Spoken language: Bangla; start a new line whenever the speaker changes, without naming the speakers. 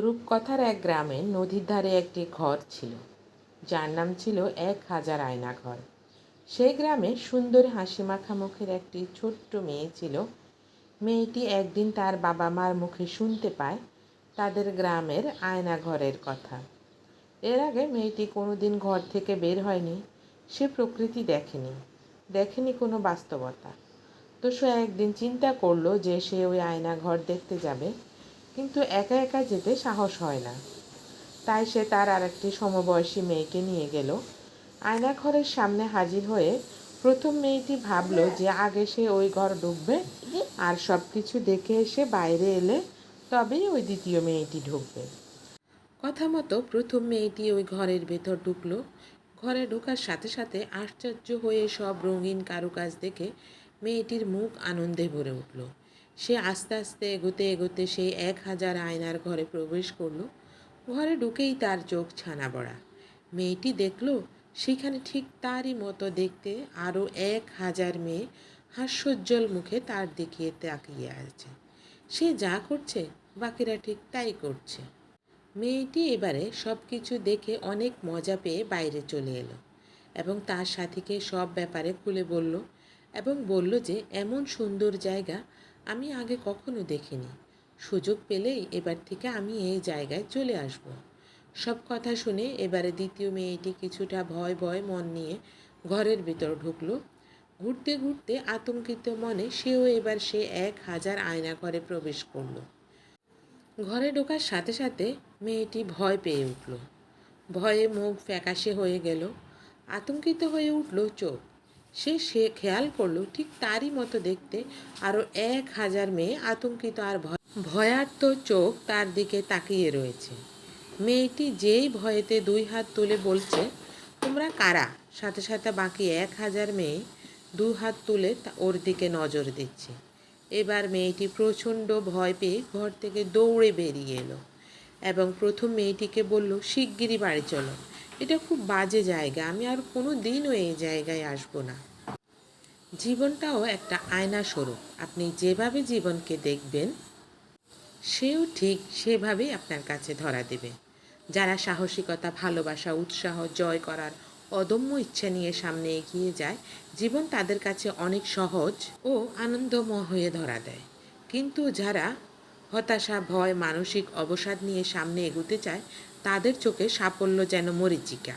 রূপকথার এক গ্রামে নদীর ধারে একটি ঘর ছিল। যার নাম ছিল এক হাজার আয়না ঘর। সেই গ্রামে সুন্দর হাসি মাখা মুখের একটি ছোট্ট মেয়ে ছিল। মেয়েটি একদিন তার বাবা মার মুখে শুনতে পায় তাদের গ্রামের আয়না ঘরের কথা। এর আগে মেয়েটি কোনোদিন ঘর থেকে বের হয়নি। সে প্রকৃতি দেখেনি। দেখেনি কোনো বাস্তবতা। তো সে একদিন চিন্তা করল যে সে ওই আয়না ঘর দেখতে যাবে। কিন্তু একা একা যেতে সাহস হয় না। তাই সে তার আরেকটি সমবয়সী মেয়েকে নিয়ে গেল। আয়না ঘরের সামনে হাজির হয়ে প্রথম মেয়েটি ভাবলো যে আগে সে ওই ঘর ঢুকবে আর সব কিছু দেখে এসে বাইরে এলে তবেই ওই দ্বিতীয় মেয়েটি ঢুকবে। কথা মতো প্রথম মেয়েটি ওই ঘরের ভেতর ঢুকলো। ঘরে ঢোকার সাথে সাথে আশ্চর্য হয়ে সব রঙিন কারুকাজ দেখে মেয়েটির মুখ আনন্দে ভরে উঠল। সে আস্তে আস্তে এগোতে এগোতে সেই এক হাজার আয়নার ঘরে প্রবেশ করল। ঘরে ঢুকেই তার চোখ ছানা বড়া মেয়েটি দেখল, সেখানে ঠিক তারই মতো দেখতে আরও এক হাজার মেয়ে হাস্যোজ্জ্বল মুখে তার দিকে তাকিয়ে আছে। সে যা করছে, বাকিরা ঠিক তাই করছে। মেয়েটি এবারে সব কিছু দেখে অনেক মজা পেয়ে বাইরে চলে এলো এবং তার সাথীকে সব ব্যাপারে খুলে বলল এবং বলল যে, এমন সুন্দর জায়গা আমি আগে কখনো দেখিনি। সুযোগ পেলেই এবার থেকে আমি এই জায়গায় চলে আসব। সব কথা শুনে এবারে দ্বিতীয় মেয়েটি কিছুটা ভয় ভয় মন নিয়ে ঘরের ভিতর ঢুকলো। ঘুরতে ঘুরতে আতঙ্কিত মনে সেও এবার সে এক হাজার আয়না ঘরে প্রবেশ করল। ঘরে ঢোকার সাথে সাথে মেয়েটি ভয় পেয়ে উঠল। ভয়ে মুখ ফ্যাকাশে হয়ে গেল। আতঙ্কিত হয়ে উঠল চোখ। সে সে খেয়াল করল, ঠিক তারই মতো দেখতে আরও এক হাজার মেয়ে আতঙ্কিত আর ভয়, ভয়ার্ত চোখ তার দিকে তাকিয়ে রয়েছে। মেয়েটি যেই ভয়েতে দুই হাত তুলে বলছে, তোমরা কারা? সাথে সাথে বাকি এক হাজার মেয়ে দু হাত তুলে ওর দিকে নজর দিচ্ছে। এবার মেয়েটি প্রচণ্ড ভয় পেয়ে ঘর থেকে দৌড়ে বেরিয়ে এলো এবং প্রথম মেয়েটিকে বলল, শিগগিরই বাড়ি চলো। এটা খুব বাজে জায়গা। আমি আর কোনো দিনও এই জায়গায় আসব না। জীবনটাও একটা আয়না স্বরূপ। আপনি যেভাবে জীবনকে দেখবেন, সেও ঠিক সেভাবেই আপনার কাছে ধরা দেবে। যারা সাহসিকতা, ভালোবাসা, উৎসাহ, জয় করার অদম্য ইচ্ছা নিয়ে সামনে এগিয়ে যায়, জীবন তাদের কাছে অনেক সহজ ও আনন্দময় হয়ে ধরা দেয়। কিন্তু যারা হতাশা ভয় মানসিক অবসাদ নিয়ে সামনে এগোতে চায় তাদের চোখে সাফল্য যেন মরিচিকা।